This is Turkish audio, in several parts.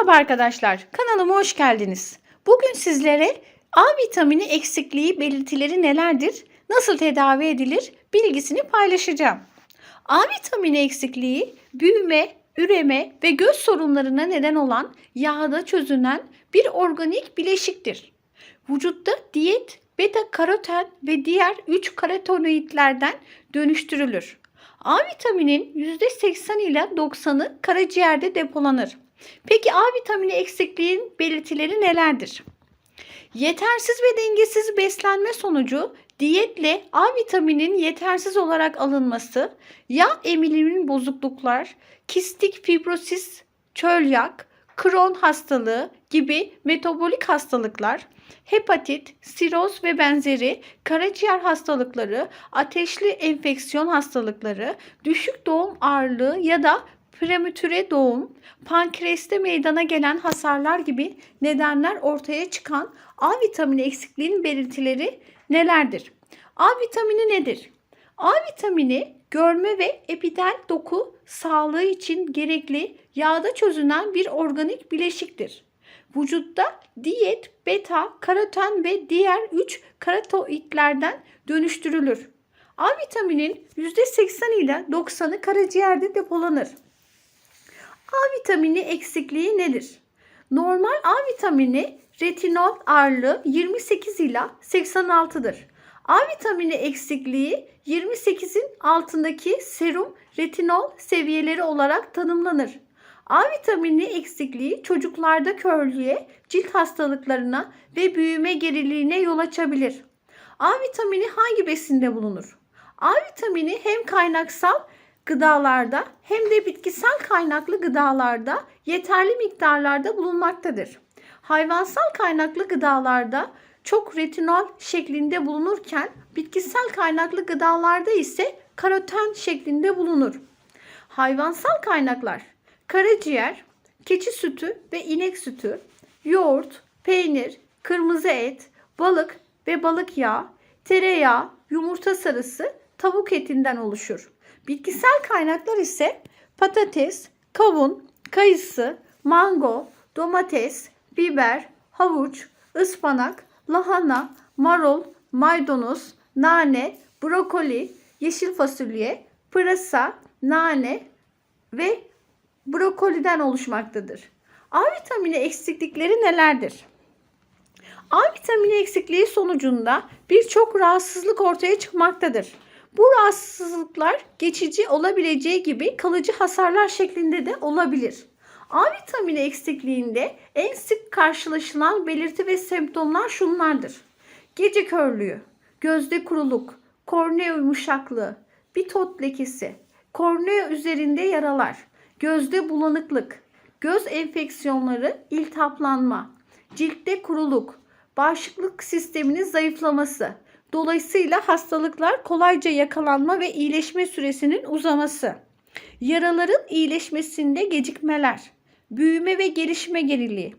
Merhaba arkadaşlar, kanalıma hoş geldiniz. Bugün sizlere A vitamini eksikliği belirtileri nelerdir, nasıl tedavi edilir bilgisini paylaşacağım. A vitamini eksikliği büyüme, üreme ve göz sorunlarına neden olan yağda çözünen bir organik bileşiktir. Vücutta diyet, beta karoten ve diğer 3 karotenoidlerden dönüştürülür. A vitaminin %80 ile 90'ı karaciğerde depolanır. Peki A vitamini eksikliğin belirtileri nelerdir? Yetersiz ve dengesiz beslenme sonucu diyetle A vitaminin yetersiz olarak alınması, yağ emiliminin bozukluklar, kistik fibrosis, çölyak, Crohn hastalığı gibi metabolik hastalıklar, hepatit, siroz ve benzeri karaciğer hastalıkları, ateşli enfeksiyon hastalıkları, düşük doğum ağırlığı ya da prematüre doğum, pankreasta meydana gelen hasarlar gibi nedenler ortaya çıkan A vitamini eksikliğinin belirtileri nelerdir? A vitamini nedir? A vitamini görme ve epidel doku sağlığı için gerekli yağda çözünen bir organik bileşiktir. Vücutta diyet, beta, karoten ve diğer 3 karotenoidlerden dönüştürülür. A vitaminin %80 ile 90'ı karaciğerde depolanır. A vitamini eksikliği nedir? Normal A vitamini retinol ağırlığı 28 ila 86'dır. A vitamini eksikliği 28'in altındaki serum retinol seviyeleri olarak tanımlanır. A vitamini eksikliği çocuklarda körlüğe, cilt hastalıklarına ve büyüme geriliğine yol açabilir. A vitamini hangi besinde bulunur? A vitamini hem kaynaksal gıdalarda hem de bitkisel kaynaklı gıdalarda yeterli miktarlarda bulunmaktadır. Hayvansal kaynaklı gıdalarda çok retinol şeklinde bulunurken bitkisel kaynaklı gıdalarda ise karoten şeklinde bulunur. Hayvansal kaynaklar karaciğer, keçi sütü ve inek sütü, yoğurt, peynir, kırmızı et, balık ve balık yağı, tereyağı, yumurta sarısı, tavuk etinden oluşur. Bitkisel kaynaklar ise patates, kavun, kayısı, mango, domates, biber, havuç, ıspanak, lahana, marul, maydanoz, nane, brokoli, yeşil fasulye, pırasa, nane ve brokoliden oluşmaktadır. A vitamini eksiklikleri nelerdir? A vitamini eksikliği sonucunda birçok rahatsızlık ortaya çıkmaktadır. Bu rahatsızlıklar geçici olabileceği gibi kalıcı hasarlar şeklinde de olabilir. A vitamini eksikliğinde en sık karşılaşılan belirti ve semptomlar şunlardır. Gece körlüğü, gözde kuruluk, kornea yumuşaklığı, bitot lekesi, kornea üzerinde yaralar, gözde bulanıklık, göz enfeksiyonları, iltihaplanma, ciltte kuruluk, bağışıklık sisteminin zayıflaması, dolayısıyla hastalıklar kolayca yakalanma ve iyileşme süresinin uzaması, yaraların iyileşmesinde gecikmeler, büyüme ve gelişme geriliği,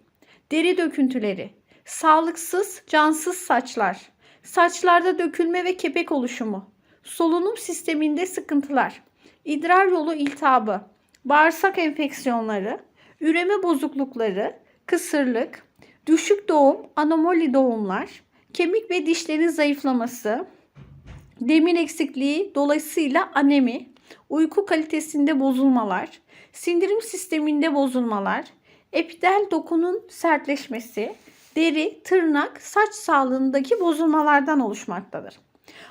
deri döküntüleri, sağlıksız, cansız saçlar, saçlarda dökülme ve kepek oluşumu, solunum sisteminde sıkıntılar, idrar yolu iltihabı, bağırsak enfeksiyonları, üreme bozuklukları, kısırlık, düşük doğum, anomali doğumlar, kemik ve dişlerin zayıflaması, demir eksikliği dolayısıyla anemi, uyku kalitesinde bozulmalar, sindirim sisteminde bozulmalar, epidel dokunun sertleşmesi, deri, tırnak, saç sağlığındaki bozulmalardan oluşmaktadır.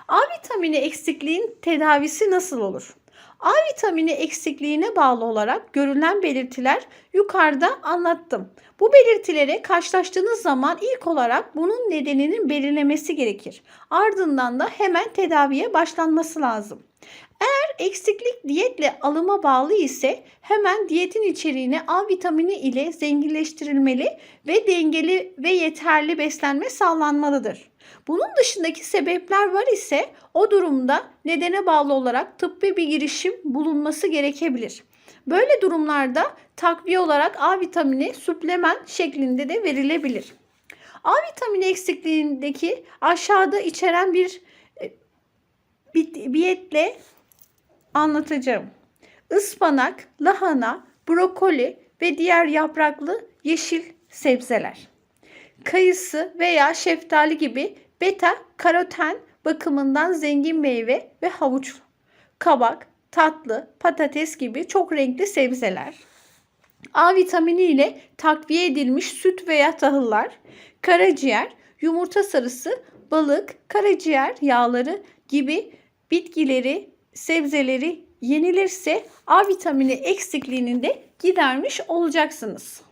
A vitamini eksikliğin tedavisi nasıl olur? A vitamini eksikliğine bağlı olarak görülen belirtiler yukarıda anlattım. Bu belirtilere karşılaştığınız zaman ilk olarak bunun nedeninin belirlemesi gerekir. Ardından da hemen tedaviye başlanması lazım. Eğer eksiklik diyetle alıma bağlı ise hemen diyetin içeriğine A vitamini ile zenginleştirilmeli ve dengeli ve yeterli beslenme sağlanmalıdır. Bunun dışındaki sebepler var ise o durumda nedene bağlı olarak tıbbi bir girişim bulunması gerekebilir. Böyle durumlarda takviye olarak A vitamini suplemen şeklinde de verilebilir. A vitamini eksikliğindeki aşağıda içeren bir e, diyetle anlatacağım. Ispanak, lahana, brokoli ve diğer yapraklı yeşil sebzeler. Kayısı veya şeftali gibi beta karoten bakımından zengin meyve ve havuç. Kabak, tatlı, patates gibi çok renkli sebzeler. A vitamini ile takviye edilmiş süt veya tahıllar, karaciğer, yumurta sarısı, balık, karaciğer yağları gibi bitkileri, sebzeleri yenilirse A vitamini eksikliğini de gidermiş olacaksınız.